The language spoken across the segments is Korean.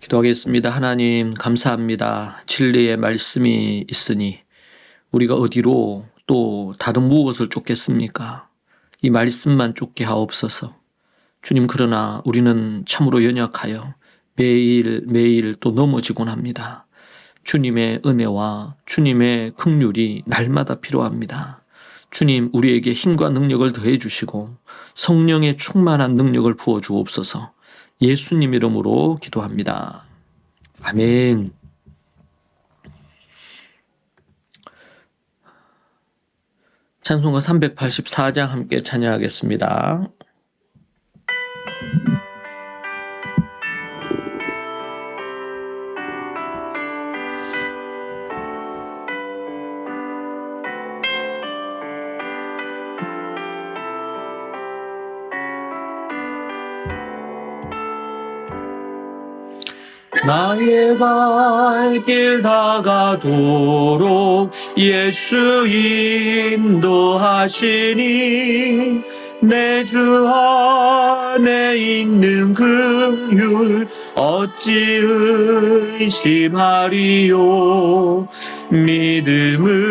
기도하겠습니다. 하나님, 감사합니다. 진리의 말씀이 있으니 우리가 어디로 또 다른 무엇을 쫓겠습니까? 이 말씀만 쫓게 하옵소서. 주님, 그러나 우리는 참으로 연약하여 매일 매일 또 넘어지곤 합니다. 주님의 은혜와 주님의 긍휼이 날마다 필요합니다. 주님, 우리에게 힘과 능력을 더해 주시고 성령의 충만한 능력을 부어 주옵소서. 예수님 이름으로 기도합니다. 아멘. 찬송가 384장 함께 찬양하겠습니다. 나의 발길 다가도록 예수 인도하시니 내 주 안에 있는 긍휼 어찌 의심하리요? 믿음으로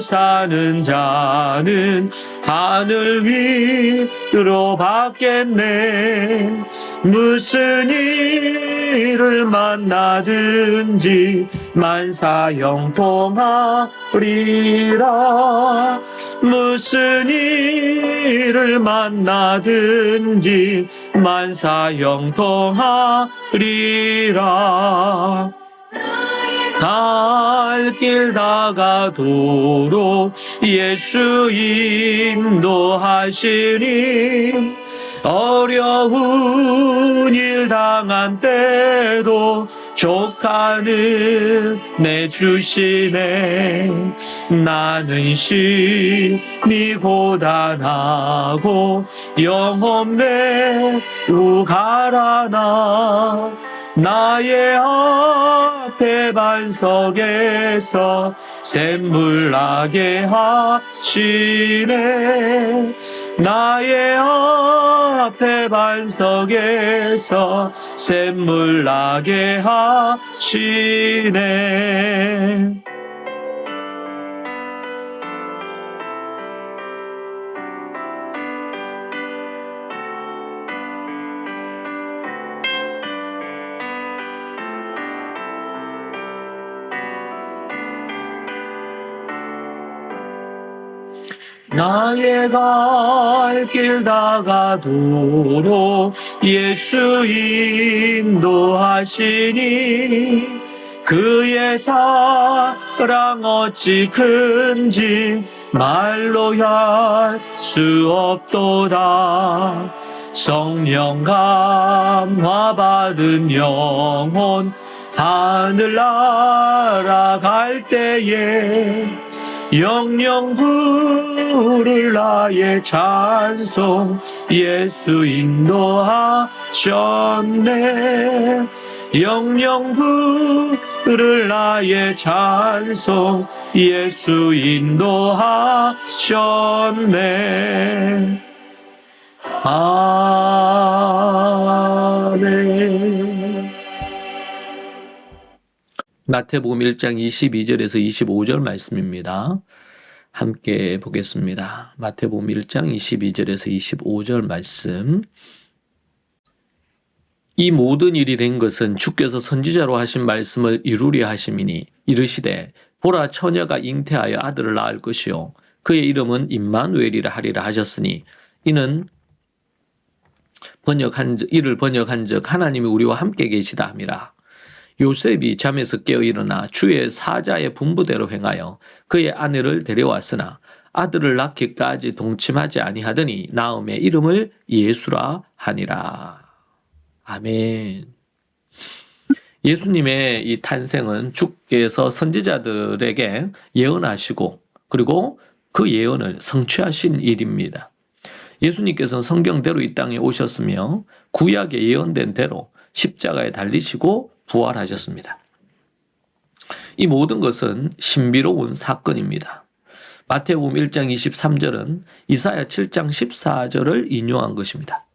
사는 자는 하늘 위로 받겠네. 무슨 일 을 만나든지 만사형통하리라. 무슨 일을 만나든지 만사형통하리라. 갈길 다가도록 예수 인도하시니 어려운 일 당한 때도 족하는 내 주시네 나는 심히 고단하고 영혼 매우 가라나 나의 앞에 반석에서 샘물 나게 하시네 나의 앞에 반석에서 샘물 나게 하시네 나의 갈 길 다가도록 예수 인도하시니 그의 사랑 어찌 큰지 말로 할 수 없도다. 성령 감화 받은 영혼 하늘 날아갈 때에 영영 부 를 나의 찬송 예수 인도하셨네. 영영 부를 나의 찬송 예수 인도하셨네. 아멘. 마태복음 1장 22절에서 25절 말씀입니다. 함께 보겠습니다. 마태복음 1장 22절에서 25절 말씀. 이 모든 일이 된 것은 주께서 선지자로 하신 말씀을 이루려 하심이니 이르시되 보라 처녀가 잉태하여 아들을 낳을 것이요 그의 이름은 임마누엘이라 하리라 하셨으니 이는 번역한 적, 이를 번역한 적 하나님이 우리와 함께 계시다 함이라. 요셉이 잠에서 깨어 일어나 주의 사자의 분부대로 행하여 그의 아내를 데려왔으나 아들을 낳기까지 동침하지 아니하더니 나음의 이름을 예수라 하니라. 아멘. 예수님의 이 탄생은 주께서 선지자들에게 예언하시고 그리고 그 예언을 성취하신 일입니다. 예수님께서는 성경대로 이 땅에 오셨으며 구약에 예언된 대로 십자가에 달리시고 부활하셨습니다. 이 모든 것은 신비로운 사건입니다. 마태복음 1장 23절은 이사야 7장 14절을 인용한 것입니다.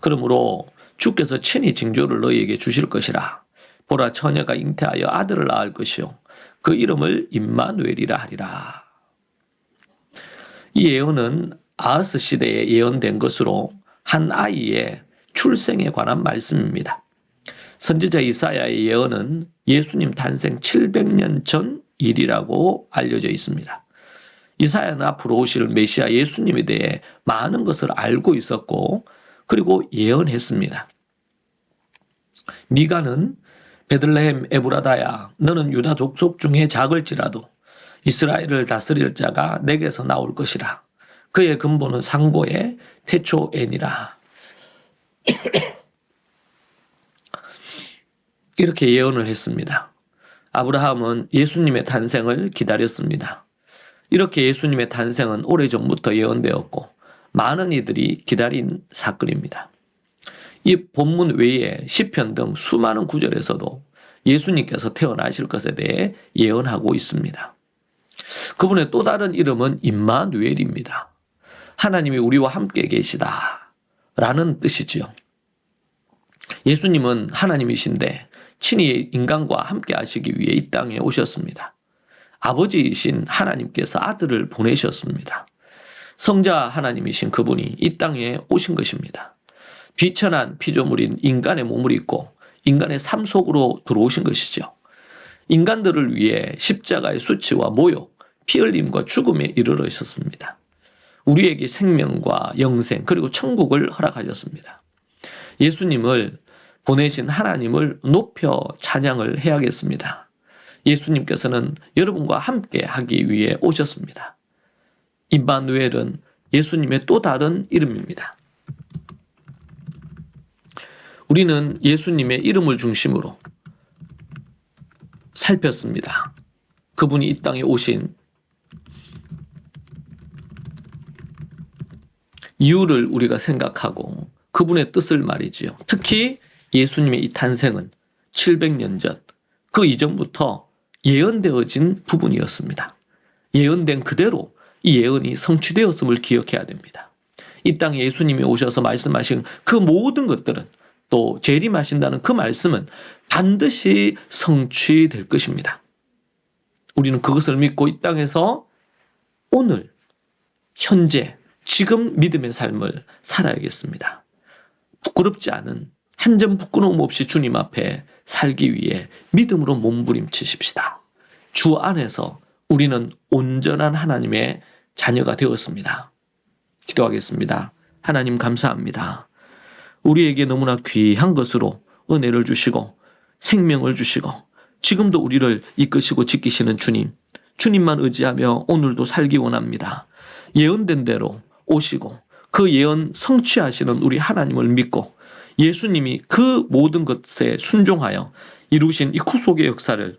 그러므로 주께서 친히 징조를 너희에게 주실 것이라. 보라 처녀가 잉태하여 아들을 낳을 것이요 그 이름을 임마누엘이라 하리라. 이 예언은 아하스 시대에 예언된 것으로 한 아이의 출생에 관한 말씀입니다. 선지자 이사야의 예언은 예수님 탄생 700년 전 일이라고 알려져 있습니다. 이사야는 앞으로 오실 메시아 예수님에 대해 많은 것을 알고 있었고 그리고 예언했습니다. 미가는 베들레헴 에브라다야 너는 유다 족속 중에 작을지라도 이스라엘을 다스릴 자가 내게서 나올 것이라. 그의 근본은 상고의 태초엔이라. 이렇게 예언을 했습니다. 아브라함은 예수님의 탄생을 기다렸습니다. 이렇게 예수님의 탄생은 오래전부터 예언되었고 많은 이들이 기다린 사건입니다. 이 본문 외에 시편 등 수많은 구절에서도 예수님께서 태어나실 것에 대해 예언하고 있습니다. 그분의 또 다른 이름은 임마누엘입니다. 하나님이 우리와 함께 계시다. 라는 뜻이지요. 예수님은 하나님이신데 친히 인간과 함께 하시기 위해 이 땅에 오셨습니다. 아버지이신 하나님께서 아들을 보내셨습니다. 성자 하나님이신 그분이 이 땅에 오신 것입니다. 비천한 피조물인 인간의 몸을 입고 인간의 삶 속으로 들어오신 것이죠. 인간들을 위해 십자가의 수치와 모욕, 피 흘림과 죽음에 이르러 있었습니다. 우리에게 생명과 영생 그리고 천국을 허락하셨습니다. 예수님을 보내신 하나님을 높여 찬양을 해야겠습니다. 예수님께서는 여러분과 함께 하기 위해 오셨습니다. 임마누엘은 예수님의 또 다른 이름입니다. 우리는 예수님의 이름을 중심으로 살폈습니다. 그분이 이 땅에 오신 이유를 우리가 생각하고 그분의 뜻을 말이지요. 특히 예수님의 이 탄생은 700년 전, 그 이전부터 예언되어진 부분이었습니다. 예언된 그대로 이 예언이 성취되었음을 기억해야 됩니다. 이 땅에 예수님이 오셔서 말씀하신 그 모든 것들은 또 재림하신다는 그 말씀은 반드시 성취될 것입니다. 우리는 그것을 믿고 이 땅에서 오늘, 현재, 지금 믿음의 삶을 살아야겠습니다. 부끄럽지 않은 한 점 부끄러움 없이 주님 앞에 살기 위해 믿음으로 몸부림치십시다. 주 안에서 우리는 온전한 하나님의 자녀가 되었습니다. 기도하겠습니다. 하나님 감사합니다. 우리에게 너무나 귀한 것으로 은혜를 주시고 생명을 주시고 지금도 우리를 이끄시고 지키시는 주님, 주님만 의지하며 오늘도 살기 원합니다. 예언된 대로 오시고 그 예언 성취하시는 우리 하나님을 믿고 예수님이 그 모든 것에 순종하여 이루신 이 구속의 역사를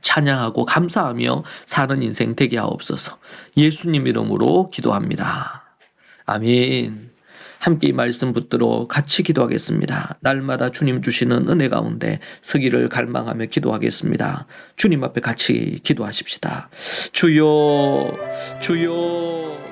찬양하고 감사하며 사는 인생 되게 하옵소서. 예수님 이름으로 기도합니다. 아멘. 함께 이 말씀 붙들어 같이 기도하겠습니다. 날마다 주님 주시는 은혜 가운데 서기를 갈망하며 기도하겠습니다. 주님 앞에 같이 기도하십시다. 주여, 주여.